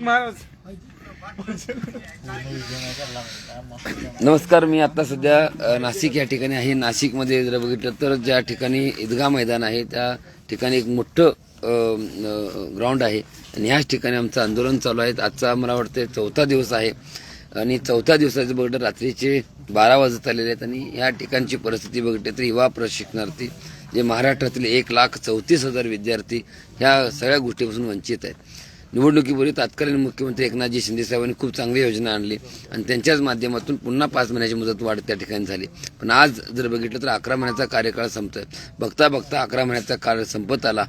महाराज नमस्कार मी आता सध्या नाशिक या ठिकाणी आहे. नाशिकमध्ये जर बघितलं तर ज्या ठिकाणी ईदगा मैदान आहे त्या ठिकाणी एक मोठं ग्राउंड आहे. आणि ह्याच ठिकाणी आमचं आंदोलन चालू आहे. आजचा मला वाटतं चौथा दिवस आहे. आणि चौथ्या दिवसाचं बघितलं रात्रीचे बारा वाजत आलेले आहेत. आणि या ठिकाणची परिस्थिती बघितली तर युवा प्रशिक्षणार्थी जे महाराष्ट्रातील एक लाख चौतीस हजार विद्यार्थी ह्या सगळ्या गोष्टीपासून वंचित आहेत. निवडणुकीपूर्वी तत्कालीन मुख्यमंत्री एकनाथजी शिंदे साहेबांनी खूप चांगली योजना आणली आणि त्यांच्याच माध्यमातून पुन्हा पाच महिन्याची मुदत वाढ त्या ठिकाणी झाली. पण आज जर बघितलं तर अकरा महिन्याचा कार्यकाळ संपतोय. बघता बघता अकरा महिन्याचा काळ संपत आला.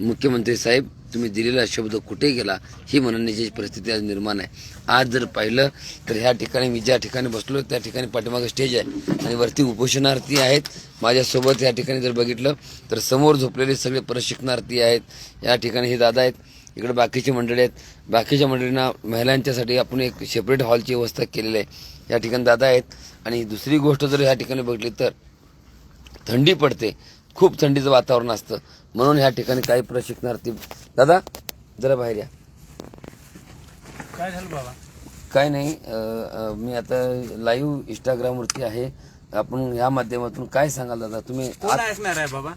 मुख्यमंत्री साहेब तुम्ही दिलेला शब्द कुठे गेला? ही म्हणण्याची परिस्थिती आज निर्माण आहे. आज जर पाहिलं तर ह्या ठिकाणी मी ज्या ठिकाणी बसलो त्या ठिकाणी पाठीमागे स्टेज आहे आणि वरती उपोषणार्थी आहेत. माझ्यासोबत या ठिकाणी जर बघितलं तर समोर झोपलेले सगळे प्रशिक्षणार्थी आहेत. या ठिकाणी हे दादा आहेत. इकडे बाकीची मंडळी आहेत. बाकीच्या मंडळींना महिलांच्यासाठी आपण एक सेपरेट हॉलची व्यवस्था केलेली आहे. या ठिकाणी दादा आहेत. आणि दुसरी गोष्ट जर या ठिकाणी बघितली तर थंडी पडते. खूप थंडीचं वातावरण असतं. म्हणून ह्या ठिकाणी काही प्रशिक्षणार्थी दादा जरा बाहेर या. काय झालं बाबा? काय नाही मी आता लाईव्ह इंस्टाग्रामवरती आहे. आपण या माध्यमातून काय सांगाल दादा? तुम्ही आहे बाबा?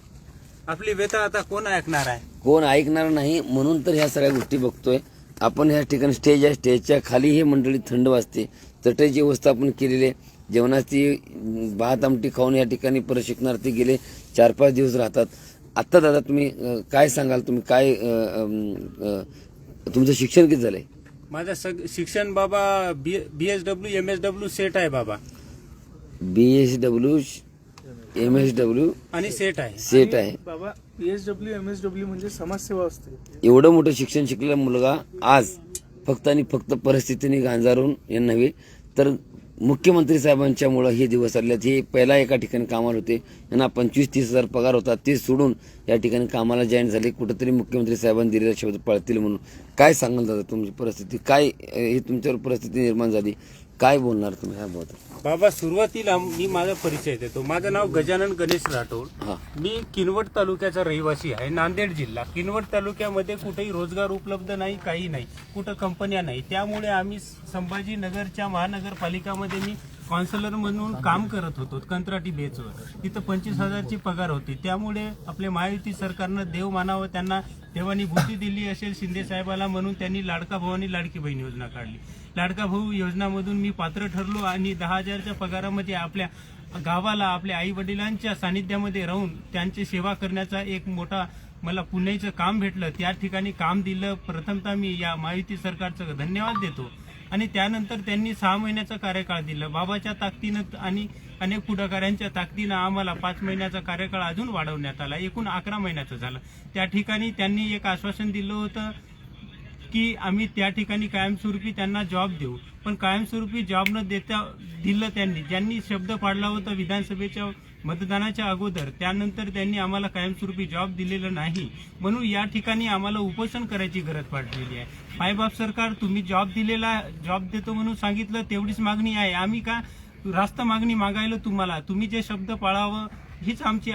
आपली व्यथा आता कोण ऐकणार आहे? कोण ऐकणार नाही म्हणून तर ह्या सगळ्या गोष्टी बघतोय. आपण ह्या ठिकाणी स्टेज आहे स्टेजच्या खाली हे मंडळी थंड वाजते. चटईची व्यवस्था आपण केलेली आहे. जेवणाची भात आमटी खाऊन या ठिकाणी प्रशिक्षणार्थी गेले. चार पाच दिवस राहतात. आत्ता दादा तुम्ही काय सांगाल तुम्ही? काय तुमचं शिक्षण किती झालंय? माझं सग शिक्षण बाबा B S W M S W set आहे बाबा. B S W M S W आणि सेट आहे. सेट आहे. बाबा पीएचडब्ल्यू एम एस डब्ल्यू म्हणजे समाजसेवा असते. एवढं मोठं शिक्षण शिकलेला मुलगा आज फक्त आणि फक्त परिस्थितीने गांजारून हे नव्हे तर मुख्यमंत्री साहेबांच्यामुळं हे दिवस आले आहेत. हे पहिला एका ठिकाणी कामाला होते. यांना पंचवीस तीस हजार पगार होता. ते सोडून या ठिकाणी कामाला जॉईन झाले. कुठेतरी मुख्यमंत्री साहेबांनी दिलेला शब्द पळतील म्हणून. काय सांगाल दादा तुमची परिस्थिती? काय ही तुमच्यावर परिस्थिती निर्माण झाली? काय बोलणार तुम्ही ह्या बाबत बाबा सुरुवातीला मी माझा परिचय देतो. माझं नाव गजानन गणेश राठोड. हा. मी किनवट तालुक्याचा रहिवासी आहे नांदेड जिल्हा. किनवट तालुक्यामध्ये कुठेही रोजगार उपलब्ध नाही काही नाही कुठं कंपन्या नाही. त्यामुळे आम्ही संभाजीनगरच्या महानगरपालिकामध्ये मी काउन्सिलर म्हणून काम करत होतो कंत्राटी बेचवर. तिथं पंचवीस हजारची पगार होती. त्यामुळे आपले महायुती सरकारनं देव मानावं त्यांना देवानी बुद्धी दिली असेल शिंदे साहेबाला म्हणून त्यांनी लाडका आणि लाडकी बहीण योजना काढली. लाडका भाऊ योजनामधून मी पात्र ठरलो आणि दहा हजारच्या पगारामध्ये आपल्या गावाला आपल्या आई वडिलांच्या सानिध्यामध्ये राहून त्यांची सेवा करण्याचा एक मोठा मला पुण्याचं काम भेटलं. त्या ठिकाणी काम दिलं. प्रथमतः मी या महायुती सरकारचं धन्यवाद देतो. आणि त्यानंतर त्यांनी सहा महिन्याचा कार्यकाळ दिला. बाबाच्या ताकदीनं आणि अनेक पुढाकारांच्या ताकदीनं आम्हाला पाच महिन्याचा कार्यकाळ अजून वाढवण्यात आला. एकूण अकरा महिन्याचा झालं. त्या ठिकाणी त्यांनी एक आश्वासन दिलं होतं. की आम्ही त्या ठिकाणी कायमस्वरूपी त्यांना जॉब देऊ. पण कायमस्वरूपी जॉब न देता दिलं त्यांनी. ज्यांनी शब्द पाडला होता विधानसभेच्या मतदानाच्या अगोदर त्यानंतर त्यांनी आम्हाला कायमस्वरूपी जॉब दिलेला नाही. म्हणून या ठिकाणी आम्हाला उपोषण करायची गरज पडलेली आहे. मायबाप सरकार तुम्ही जॉब दिलेला जॉब देतो म्हणून सांगितलं तेवढीच मागणी आहे. आम्ही का रास्त मागणी मागायला तुम्हाला? तुम्ही जे शब्द पाळावं हीच आमची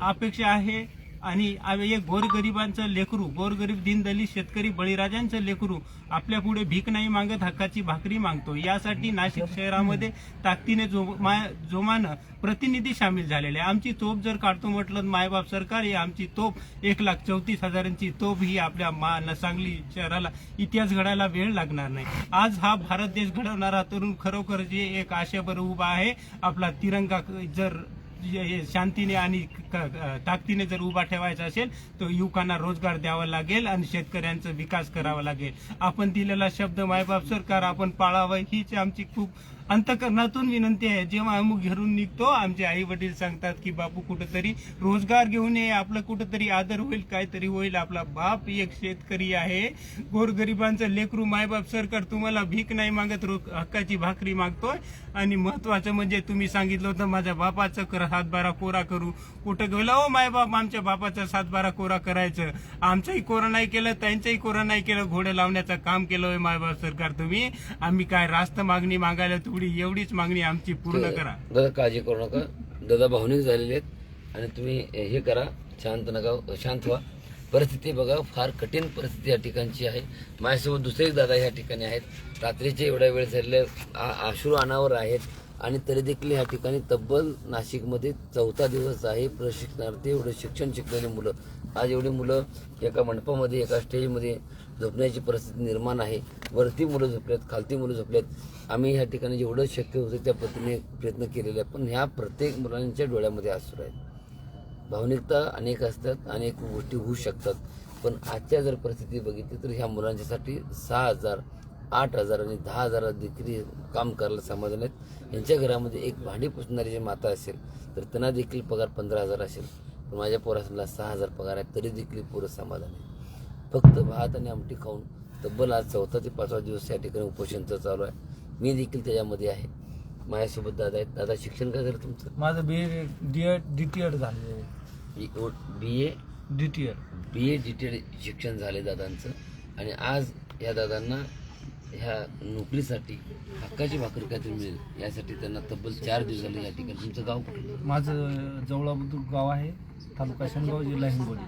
अपेक्षा आहे. आणि एक गोरगरिबांचं लेकरू गोरगरीब दिनदली शेतकरी बळीराजांचं लेकरू आपल्या पुढे भीक नाही मागत हक्काची भाकरी मागतो. यासाठी नाशिक शहरामध्ये ताकदीने जो मा- जोमानं प्रतिनिधी सामील झालेले आहे. आमची तोप जर काढतो म्हटलं तर मायबाप सरकार ही आमची तोप एक लाख चौतीस हजारांची तोप ही आपल्या मा सांगली शहराला इतिहास घडायला वेळ लागणार नाही. आज हा भारत देश घडवणारा तरुण खरोखर जे एक आशेवर उभा आहे आपला तिरंगा जर शांतीने आणि क- ताकदीने जर उभा ठेवायचा असेल तर युवकांना रोजगार द्यावा लागेल आणि शेतकऱ्यांचा विकास करावा लागेल. आपण दिलेला शब्द मायबाप सरकार आपण पाळावं हीच आमची खूप अंतकरणातून विनंती आहे. जेव्हा अमुक घरून निघतो आमचे आई वडील सांगतात की बापू कुठंतरी रोजगार घेऊन ये आपलं कुठंतरी आदर होईल काहीतरी होईल. आपला बाप एक शेतकरी आहे. गोरगरिबांचं लेकरू मायबाप सरकार तुम्हाला भीक नाही मागत रो- हक्काची भाकरी मागतोय. आणि महत्वाचं म्हणजे तुम्ही सांगितलं होतं माझ्या बापाचं कर सातबारा कोरा करू. कुठं गेला? हो मायबाप आमच्या बापाचा सातबारा कोरा करायचं. आमचंही कोरा नाही केलं त्यांचंही कोरा नाही केलं. घोडं लावण्याचं काम केलं होय मायबाप सरकार तुम्ही. आम्ही काय रास्त मागणी मागायला तेवढी एवढीच मागणी आमची पूर्ण करा. दादा काळजी करू नका. दादा भावनिक झालेले आहेत आणि तुम्ही हे करा. शांत नका शांत व्हा. परिस्थिती बघा फार कठीण परिस्थिती या ठिकाणची आहे. माझ्यासोबत दुसरे दादा या ठिकाणी आहेत. रात्रीचे एवढ्या वेळ झालेले आ- अश्रू अनावर आहेत. आणि तरी देखील या ठिकाणी तब्बल नाशिकमध्ये चौथा दिवस आहे. प्रशिक्षणार्थी एवढं शिक्षण शिकलेली मुलं. आज एवढी मुलं एका मंडपामध्ये एका स्टेजमध्ये झोपण्याची परिस्थिती निर्माण आहे. वरती मुलं झोपल्यात खालती मुलं झोपल्यात. आम्ही ह्या ठिकाणी जेवढं शक्य होतं त्या पद्धतीने प्रयत्न केलेले आहे पण ह्या प्रत्येक मुलांच्या डोळ्यामध्ये आसूर आहेत. भावनिकता अनेक असतात अनेक गोष्टी होऊ शकतात. पण आजच्या जर परिस्थिती बघितली तर ह्या मुलांच्यासाठी सहा हजार आठ हजार आणि दहा हजार देखील काम करायला समाधान आहेत. यांच्या घरामध्ये एक भांडी पुसणारी जी माता असेल तर त्यांना देखील पगार पंधरा हजार असेल. पण माझ्या पोरासला सहा हजार पगार आहे तरी देखील पुरं समाधान आहे. फक्त भात आणि आमटी खाऊन तब्बल आज चौथा ते पाचवा दिवस या ठिकाणी उपोषणचं चालू आहे. मी देखील त्याच्यामध्ये आहे. माझ्यासोबत दादा आहेत. दादा शिक्षण काय झालं तुमचं? माझं B A D Ed D T Ed झालेलं आहे. B A D T Ed B A detail शिक्षण झाले दादांचं. आणि आज या दादांना ह्या नोकरीसाठी हक्काची भाकरी काहीतरी मिळेल. यासाठी त्यांना तब्बल चार दिवस झाले या ठिकाणी तुमचं गाव कुठलं? माझं जवळा बुद्रुक गाव आहे. तालुका शेनगाव जिल्हा हिंगोली.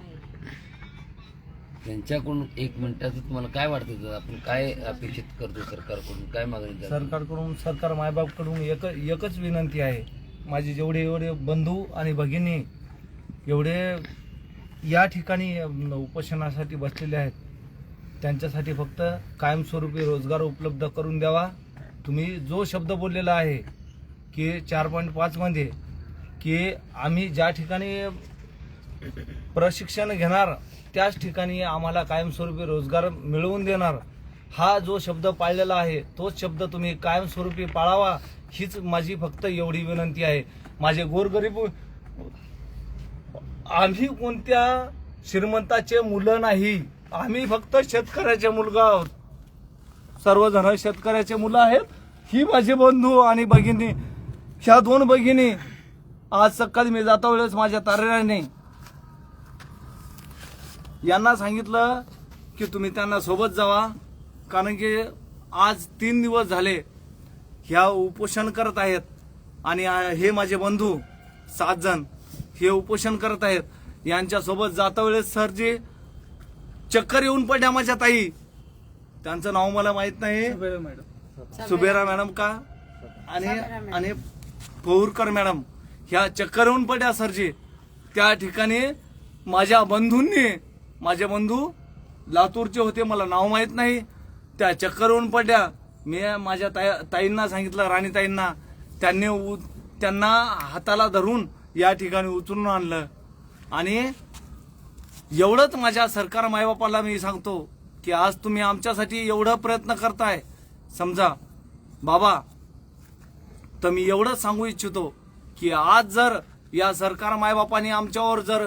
त्यांच्याकडून एक मिनिटाचं तुम्हाला काय वाटतं? आपण काय अपेक्षित करतो सरकारकडून? काय मागणी करतो? सरकारकडून सरकार मायबापकडून एक एकच विनंती आहे. माझे जेवढे एवढे बंधू आणि भगिनी एवढे या ठिकाणी उपोषणासाठी बसलेले आहेत. त्यांच्यासाठी फक्त कायमस्वरूपी रोजगार उपलब्ध करून द्यावा. तुम्ही जो शब्द बोललेला आहे की चार पॉईंट पाचमध्ये की आम्ही ज्या ठिकाणी प्रशिक्षण घेणार त्याच ठिकाणी आम्हाला कायमस्वरूपी रोजगार मिळवून देणार. हा जो शब्द पाळलेला आहे तोच शब्द तुम्ही कायमस्वरूपी पाळावा हीच माझी फक्त एवढी विनंती आहे. माझे गोरगरीब आम्ही कोणत्या श्रीमंताचे मुलं नाही आम्ही फक्त शेतकऱ्याचे मुलगा आहोत. सर्वजण शेतकऱ्याचे मुलं आहेत ही माझे बंधू आणि भगिनी. ह्या दोन भगिनी आज सकाळी मी जाता वेळेस माझ्या तारेराने यांना सांगितलं की तुम्ही त्यांना सोबत जावा. कारण की आज तीन दिवस झाले ह्या उपोषण करत आहेत. आणि हे माझे बंधू सात जण हे उपोषण करत आहेत. यांच्या सोबत जाता वेळेस सर जे चक्कर येऊन पडल्या माझ्या ताई. त्यांचं नाव मला माहीत नाही. सुबेरा मॅडम. का? आणि आणि पौरकर मॅडम. ह्या चक्कर येऊन पडल्या सरजी. त्या ठिकाणी माझ्या बंधूंनी माझे बंधू लातूरचे होते मला नाव माहीत नाही. त्या चक्कर येऊन पडल्या. मी माझ्या ताई ताईंना सांगितलं राणीताईंना त्यांनी उ- त्यांना हाताला धरून या ठिकाणी उचलून आणलं. आणि एवढंच माझ्या सरकार मायबापाला मी सांगतो की आज तुम्ही आमच्यासाठी एवढं प्रयत्न करताय. समजा बाबा तर मी एवढंच सांगू इच्छितो की आज जर या सरकार मायबापाने आमच्यावर जर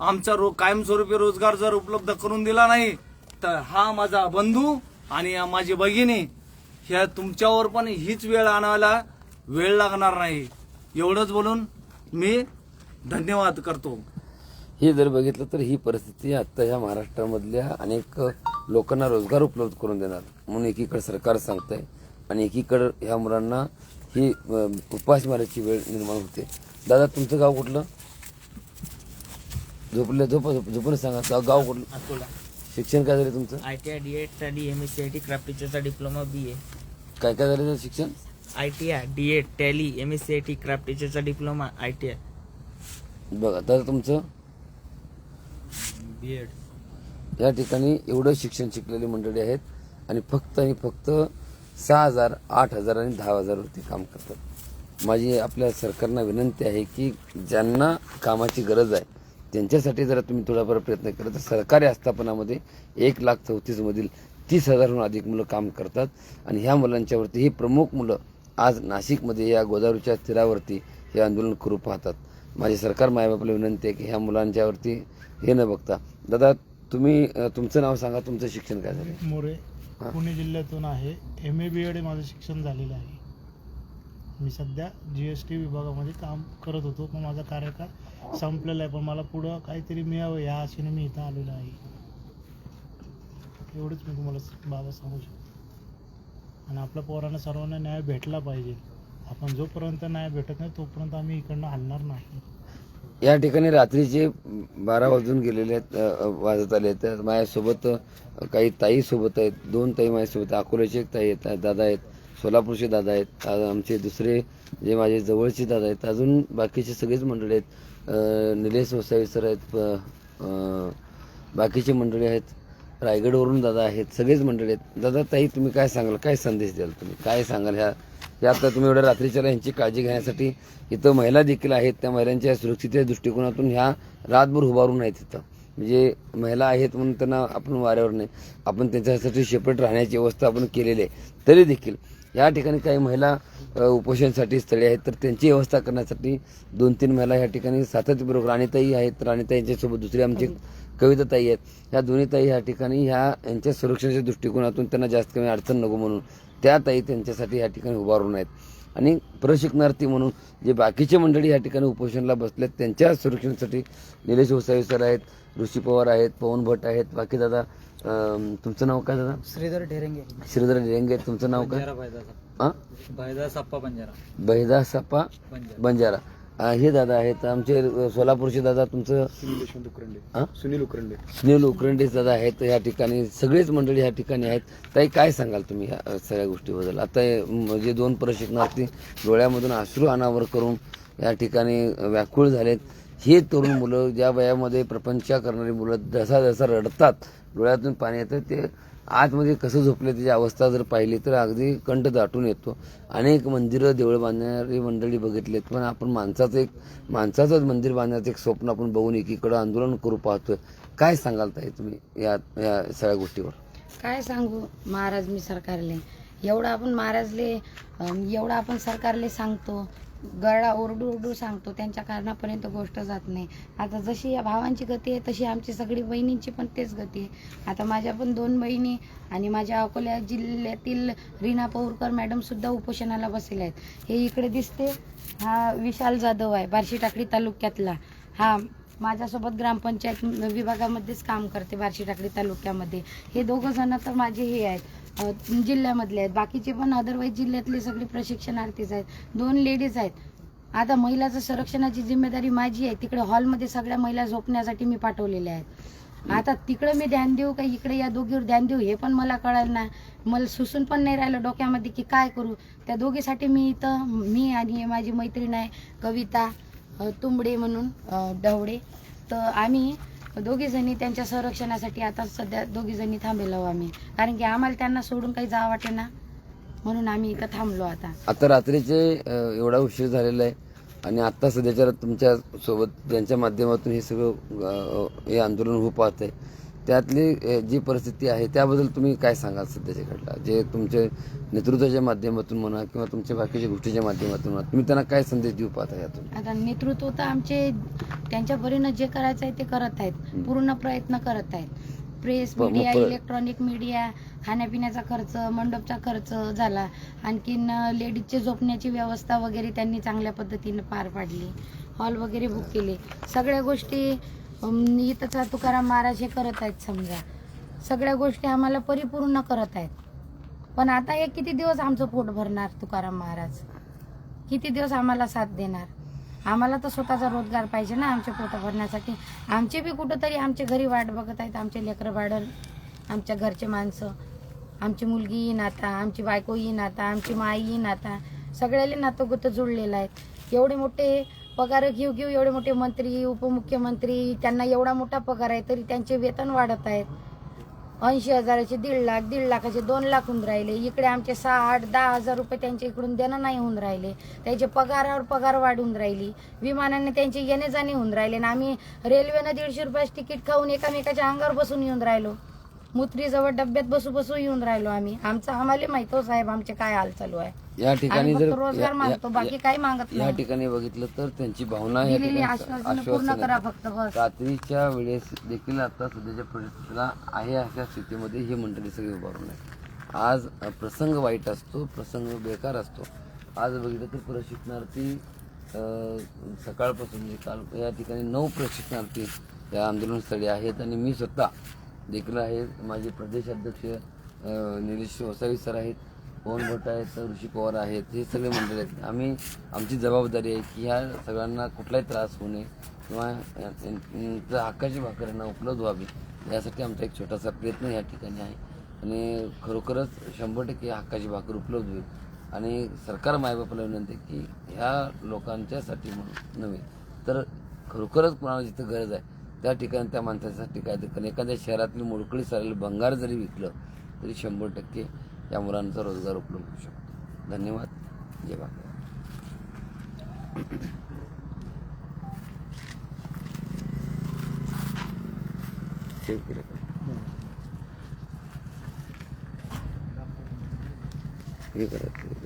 आमचा रो कायमस्वरूपी रोजगार जर उपलब्ध करून दिला नाही तर हा माझा बंधू आणि माझी भगिनी ह्या तुमच्यावर पण हीच वेळ आणायला वेळ लागणार नाही. एवढंच बोलून मी धन्यवाद करतो. हे जर बघितलं तर ही परिस्थिती आता ह्या महाराष्ट्रामधल्या अनेक लोकांना रोजगार उपलब्ध करून देणार. म्हणून एकीकडे सरकार सांगतंय आणि एकीकडे ह्या मुलांना ही उपासमाराची वेळ निर्माण होते. दादा तुमचं गाव कुठलं? झोपले झोप झोप- झोपून सांगा. गाव गाव कुठलं? अकोला. शिक्षण काय झालं तुमचं? I T I D Ed tally M S C I T craft टीचरचा diploma B A. काय काय झालं शिक्षण? I T I D Ed tally M S C I T craft टीचरचा diploma I T I. बघा दादा तुमचं? B Ed. या ठिकाणी एवढं शिक्षण शिकलेली मंडळी आहेत आणि फक्त आणि फक्त सहा हजार आठ हजार आणि दहा हजारवरती काम करतात. माझी आपल्या सरकारना विनंती आहे की ज्यांना कामाची गरज आहे त्यांच्यासाठी जर तुम्ही थोडाफार प्रयत्न केला तर सरकारी आस्थापनामध्ये एक लाख चौतीस मधील तीस हजारहून अधिक मुलं काम करतात. आणि ह्या मुलांच्यावरती ही प्रमुख मुलं आज नाशिकमध्ये या गोदावरीच्या तीरावरती हे आंदोलन करू पाहतात. माझी सरकार मायबापाला विनंती आहे की ह्या मुलांच्यावरती हे न बघता. दादा तुम्ही तुमचं नाव सांगा तुमचं शिक्षण काय झालं? मोरे. पुणे जिल्ह्यातून आहे. एम ए बी एड माझं शिक्षण झालेलं आहे. मी सध्या जी एस टी विभागामध्ये काम करत होतो. पण माझा कार्यकाळ संपलेलं आहे पण मला पुढं काहीतरी मिळावं या आशेने मी इथं आलेलो आहे. एवढंच मी तुम्हाला बाबा सांगू शकतो. आणि आपल्या पोरांना सर्वांना न्याय भेटला पाहिजे. आपण जोपर्यंत न्याय भेटत नाही तोपर्यंत आम्ही इकडनं हलणार नाही. या ठिकाणी रात्रीचे बारा वाजून गेलेले आहेत वाजत आले आहेत. तर माझ्यासोबत काही ताई सोबत आहेत. दोन ताई माझ्यासोबत अकोल्याचे एक ताई आहेत दादा आहेत. सोलापूरचे दादा आहेत. आमचे दुसरे जे माझे जवळचे दादा आहेत. अजून बाकीचे सगळेच मंडळी आहेत. निलेश वसावी सर आहेत प- बाकीचे मंडळी आहेत रायगडवरून दादा आहेत सगळेच मंडळी आहेत. दादा ताई तुम्ही काय सांगाल? काय संदेश द्याल तुम्ही? काय सांगाल ह्या या आता तुम्ही एवढ्या रात्रीच्या यांची काळजी घेण्यासाठी इथं महिला देखील आहेत त्या महिलांच्या सुरक्षिततेच्या दृष्टिकोनातून ह्या रातभर उभारून आहेत तिथं म्हणजे महिला आहेत म्हणून त्यांना आपण वाऱ्यावर नाही आपण त्यांच्यासाठी सेपरेट राहण्याची व्यवस्था आपण केलेली आहे. तरी देखील या ठिकाणी काही महिला उपोषणासाठी स्थळे आहेत. तर त्यांची व्यवस्था करण्यासाठी दोन तीन महिला या ठिकाणी सातत्यपूर्वक राणीताई आहेत. राणीताईंच्यासोबत दुसरी आमची कविताताई आहेत. ह्या दोन्ही ताई या ठिकाणी ह्या यांच्या सुरक्षेच्या दृष्टिकोनातून त्यांना जास्त कमी अडचण नको म्हणून त्या ताई त्यांच्यासाठी या ठिकाणी उभारून आहेत. आणि प्रशिक्षणार्थी म्हणून जे बाकीचे मंडळी या ठिकाणी उपोषणाला बसलेत त्यांच्या सुरक्षेसाठी निलेश होसावी सर आहेत ऋषी पवार आहेत पवन भट आहेत बाकी दादा तुमचं नाव काय दादा? श्रीधर ढेरंगे. श्रीधर रेंगे तुमचं नाव काय? हा? भाईदा सप्पा बंजारा. बहिदा सप्पा बंजारा. अं, हे दादा आहेत आमचे सोलापूरचे दादा तुमचं? हा? सुनील उकरंडे. सुनील उकरंडे दादा आहेत या ठिकाणी. सगळेच मंडळी या ठिकाणी आहेत. ताई काय सांगाल तुम्ही या अ, सगळ्या गोष्टीबद्दल? आता हे, म, जे दोन प्रशिक्षणार्थी डोळ्यामधून अश्रू अनावर करून या ठिकाणी व्याकुळ झालेत. हे तरुण मुलं ज्या वयामध्ये प्रपंच करणारी मुलं जसा जसा रडतात डोळ्यातून पाणी येतं. ते आतमध्ये कसं झोपले त्याची अवस्था जर पाहिली तर अगदी कंठ दाटून येतो. अनेक मंदिरं देवळं बांधणारी मंडळी बघितलेत. पण आपण माणसाचं एक माणसाचंच मंदिर बांधण्याचं एक स्वप्न आपण बघून एकीकडं आंदोलन करू पाहतोय. काय सांगाल ताई तुम्ही या या सगळ्या गोष्टीवर? काय सांगू? महाराज मी सरकारले. एवढं आपण महाराजले एवढं आपण सरकारले सांगतो. गळा ओरडू ओरडू सांगतो त्यांच्या कारणापर्यंत गोष्ट जात नाही. आता जशी या भावांची गती आहे तशी आमची सगळी बहिणींची पण तेच गती आहे. आता माझ्या पण दोन बहिणी आणि माझ्या अकोला जिल्ह्यातील रीना पौरकर मॅडमसुद्धा उपोषणाला बसलेल्या आहेत. हे इकडे दिसते हा विशाल जाधव आहे बार्शी टाकडी तालुक्यातला. हा माझ्यासोबत ग्रामपंचायत विभागामध्येच काम करते बार्शी टाकडी तालुक्यामध्ये. हे दोघं जण तर माझे हे आहेत. जिल्ह्यामधले आहेत. बाकीचे पण अदरवाईज जिल्ह्यातले सगळे प्रशिक्षणार्थीच आहेत. दोन लेडीज आहेत. आता महिलाचं संरक्षणाची जिम्मेदारी माझी आहे. तिकडे हॉलमध्ये सगळ्या महिला झोपण्यासाठी मी पाठवलेल्या आहेत. आता तिकडे मी ध्यान देऊ का इकडे या दोघीवर ध्यान देऊ? हे पण मला कळालं ना मला सुसून पण नाही राहिलं डोक्यामध्ये की काय करू? त्या दोघीसाठी मी इथं मी आणि माझी मैत्रीण आहे कविता तुंबडे म्हणून डवडे तर आम्ही दोघी जणी त्यांच्या संरक्षणासाठी आता सध्या दोघी जणी थांबेलो आम्ही. कारण की आम्हाला त्यांना सोडून काही जावं वाटे ना म्हणून आम्ही इथं थांबलो आता. आता रात्रीचे एवढा उशीर झालेला आहे. आणि आता सध्याच्या तुमच्यासोबत त्यांच्या माध्यमातून हे सगळं हे आंदोलन होऊ पाहत आहे त्यातली जी परिस्थिती आहे त्याबद्दल तुम्ही काय सांगाल सध्याच्या घडला जे तुमचे नेतृत्वाच्या माध्यमातून म्हणा किंवा तुमच्या बाकीच्या गोष्टीच्या माध्यमातून म्हणा तुम्ही त्यांना काय संदेश देऊ पाहता यातून? आता नेतृत्व तर आमचे त्यांच्या परीनं जे करायचं आहे ते करत आहेत. पूर्ण प्रयत्न करत आहेत. प्रेस मग मीडिया इलेक्ट्रॉनिक मीडिया खाण्यापिण्याचा खर्च मंडपचा खर्च झाला. आणखीन लेडीजचे झोपण्याची व्यवस्था वगैरे त्यांनी चांगल्या पद्धतीनं पार पाडली. हॉल वगैरे बुक केले. सगळ्या गोष्टी इथंचा तुकाराम महाराज हे करत आहेत समजा. सगळ्या गोष्टी आम्हाला परिपूर्ण करत आहेत. पण आता हे किती दिवस आमचं पोट भरणार तुकाराम महाराज? किती दिवस आम्हाला साथ देणार? आम्हाला तर स्वतःचा रोजगार पाहिजे ना आमचे पोट भरण्यासाठी. आमचे बी कुठंतरी आमच्या घरी वाट बघत आहेत आमचे लेकरं बाळं आमच्या घरचे माणसं. आमची मुलगी येईन आता आमची बायको येईन आता आमची माई येईन आता सगळ्याला नातगुतं जुळलेलं आहे. एवढे मोठे पगार घेऊ घेऊ एवढे मोठे मंत्री उपमुख्यमंत्री त्यांना एवढा मोठा पगार आहे तरी त्यांचे वेतन वाढत आहेत ऐंशी हजाराचे दीड लाख दीड लाखाचे दोन लाख होऊन राहिले. इकडे आमचे सहा आठ दहा हजार रुपये त्यांच्या इकडून देणं नाही होऊन राहिले. त्यांचे पगारावर पगार वाढून राहिली. विमानाने त्यांचे येणे जाणे होऊन राहिले. आणि आम्ही रेल्वेनं दीडशे रुपयाचे तिकीट खाऊन एकामेकाच्या अंगावर बसून येऊन राहिलो. मुत्रीजवळ डब्यात बसू बसू येऊन राहिलो आम्ही. आमचं आम्हाला माहीत हो साहेब आमचे काय हाल चालू आहे. या ठिकाणी आम्ही जर रोजगार या- मागतो बाकी काही मागत या नाही. ठिकाणी बघितलं तर त्यांची भावना या दिलेली ठिकाणी आश्वासनं पूर्ण करा. फक्त बस. रात्रीच्या वेळेस देखील आता सध्याच्या परिस्थितीला आहे अशा स्थितीमध्ये ही मंडळी सगळी उभारून आहे आज अ, प्रसंग वाईट असतो प्रसंग बेकार असतो. आज बघितलं तर प्रशिक्षणार्थी अ, सकाळपासून म्हणजे काल या ठिकाणी नऊ प्रशिक्षणार्थी या आंदोलनस्थळी आहेत आणि मी स्वतः देखील आहेत. माझे प्रदेश अध्यक्ष निलेश वसावी सर आहेत. पवन भट आहेत ऋषी पवार आहेत. हे सगळे मंडळी आहेत. आम्ही आमची जबाबदारी आहे की ह्या सगळ्यांना कुठलाही त्रास होऊ नये किंवा यांचं हक्काची भाकर यांना उपलब्ध व्हावी यासाठी आमचा एक छोटासा प्रयत्न या ठिकाणी आहे. आणि खरोखरच शंभर टक्के हक्काची भाकर उपलब्ध होईल. आणि सरकार मायबापाला विनंती की ह्या लोकांच्यासाठी म्हणून नव्हे तर खरोखरच कोणाला जिथं गरज आहे त्या ठिकाणी त्या माणसासाठी काय ते कारण एखाद्या शहरातली मोडकळी सारेल भंगार जरी विकलं तरी शंभर टक्के या मुलांचा रोजगार उपलब्ध होऊ शकतो. धन्यवाद. जय बाबा. सेव्ह केलं हे